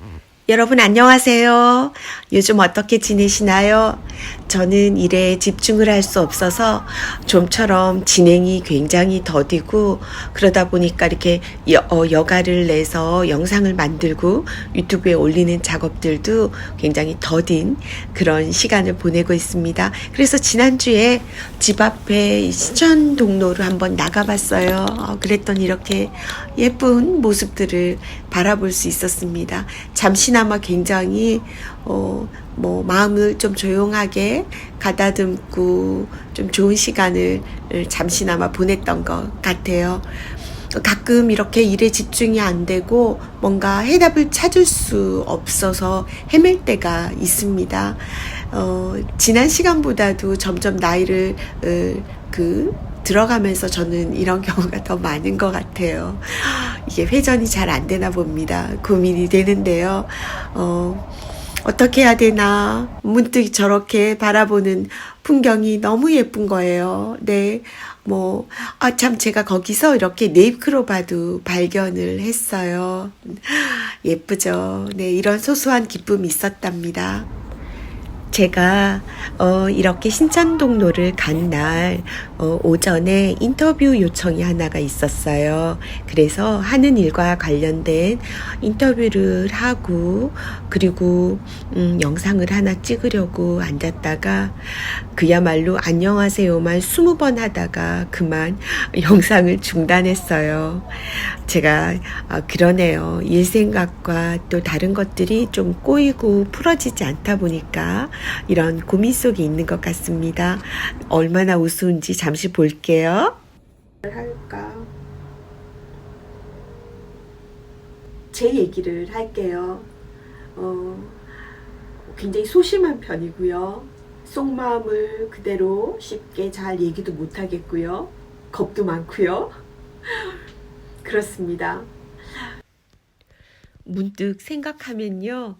Mm. 여러분 안녕하세요. 요즘 어떻게 지내시나요? 저는 일에 집중을 할 수 없어서 좀처럼 진행이 굉장히 더디고 그러다 보니까 이렇게 여, 어, 여가를 내서 영상을 만들고 유튜브에 올리는 작업들도 굉장히 더딘 그런 시간을 보내고 있습니다. 그래서 지난주에 집 앞에 시천 동로를 한번 나가봤어요. 어, 그랬더니 이렇게 예쁜 모습들을 바라볼 수 있었습니다. 잠시나 마 굉장히 어, 뭐 마음을 좀 조용하게 가다듬고 좀 좋은 시간을 잠시나마 보냈던 것 같아요. 가끔 이렇게 일에 집중이 안 되고 뭔가 해답을 찾을 수 없어서 헤맬 때가 있습니다. 어, 지난 시간보다도 점점 나이를 어, 그 들어가면서 저는 이런 경우가 더 많은 것 같아요. 이게 회전이 잘 안 되나 봅니다. 고민이 되는데요. 어, 어떻게 해야 되나 문득 저렇게 바라보는 풍경이 너무 예쁜 거예요. 네. 뭐, 아, 참, 제가 거기서 이렇게 네잎크로바도 발견을 했어요. 예쁘죠. 네, 이런 소소한 기쁨이 있었답니다. 제가 어, 이렇게 신천동로를 간날 어, 오전에 인터뷰 요청이 하나가 있었어요. 그래서 하는 일과 관련된 인터뷰를 하고 그리고 음, 영상을 하나 찍으려고 앉았다가 그야말로 안녕하세요만 20번 하다가 그만 영상을 중단했어요. 제가 아, 그러네요. 일 생각과 또 다른 것들이 좀 꼬이고 풀어지지 않다 보니까 이런 고민 속에 있는 것 같습니다. 얼마나 우스운지 잠시 볼게요. 할까? 제 얘기를 할게요. 어, 굉장히 소심한 편이고요. 속마음을 그대로 쉽게 잘 얘기도 못하겠고요. 겁도 많고요. 그렇습니다. 문득 생각하면요.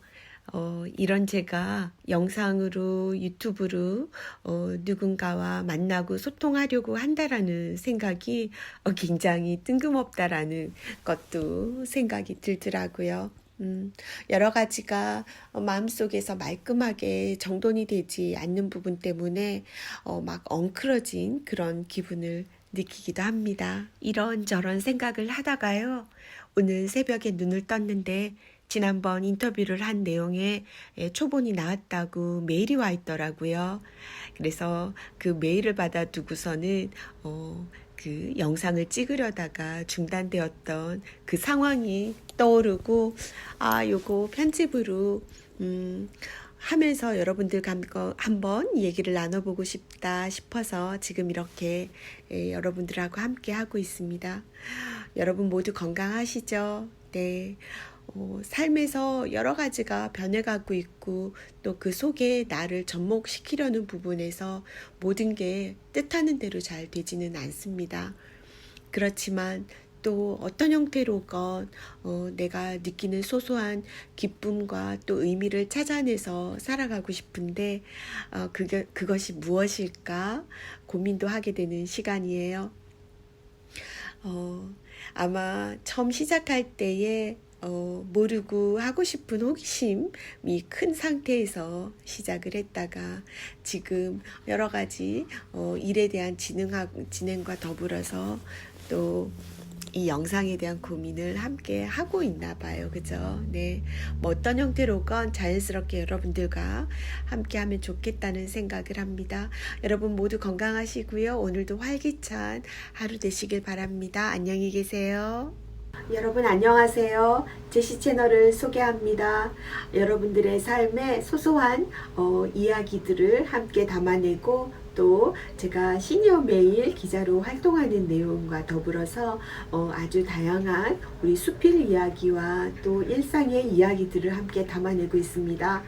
어, 이런 제가 영상으로 유튜브로 어, 누군가와 만나고 소통하려고 한다라는 생각이 어, 굉장히 뜬금없다라는 것도 생각이 들더라고요. 음, 여러 가지가 어, 마음속에서 말끔하게 정돈이 되지 않는 부분 때문에 어, 막 엉클어진 그런 기분을 느끼기도 합니다. 이런저런 생각을 하다가요. 오늘 새벽에 눈을 떴는데 지난번 인터뷰를 한 내용에 예, 초본이 나왔다고 메일이 와 있더라고요. 그래서 그 메일을 받아두고서는 어, 그 영상을 찍으려다가 중단되었던 그 상황이 떠오르고 아 요거 편집으로 음 하면서 여러분들과 한번 얘기를 나눠보고 싶다 싶어서 지금 이렇게 예, 여러분들하고 함께 하고 있습니다. 여러분 모두 건강하시죠? 네. 어, 삶에서 여러 가지가 변해가고 있고 또 그 속에 나를 접목시키려는 부분에서 모든 게 뜻하는 대로 잘 되지는 않습니다. 그렇지만 또 어떤 형태로건 어, 내가 느끼는 소소한 기쁨과 또 의미를 찾아내서 살아가고 싶은데 어, 그게, 그것이 무엇일까 고민도 하게 되는 시간이에요. 어, 아마 처음 시작할 때에 어, 모르고 하고 싶은 호기심이 큰 상태에서 시작을 했다가 지금 여러 가지 어, 일에 대한 진행하, 진행과 더불어서 또 이 영상에 대한 고민을 함께 하고 있나 봐요. 그죠? 네. 뭐 어떤 형태로건 자연스럽게 여러분들과 함께 하면 좋겠다는 생각을 합니다. 여러분 모두 건강하시고요. 오늘도 활기찬 하루 되시길 바랍니다. 안녕히 계세요. 여러분 안녕하세요. 제시 채널을 소개합니다. 여러분들의 삶의 소소한 어, 이야기들을 함께 담아내고 또 제가 시니어 메일 기자로 활동하는 내용과 더불어서 어, 아주 다양한 우리 수필 이야기와 또 일상의 이야기들을 함께 담아내고 있습니다.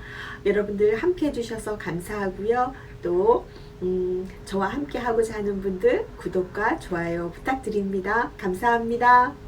여러분들 함께 해주셔서 감사하고요. 또 음, 저와 함께 하고자 하는 분들 구독과 좋아요 부탁드립니다. 감사합니다.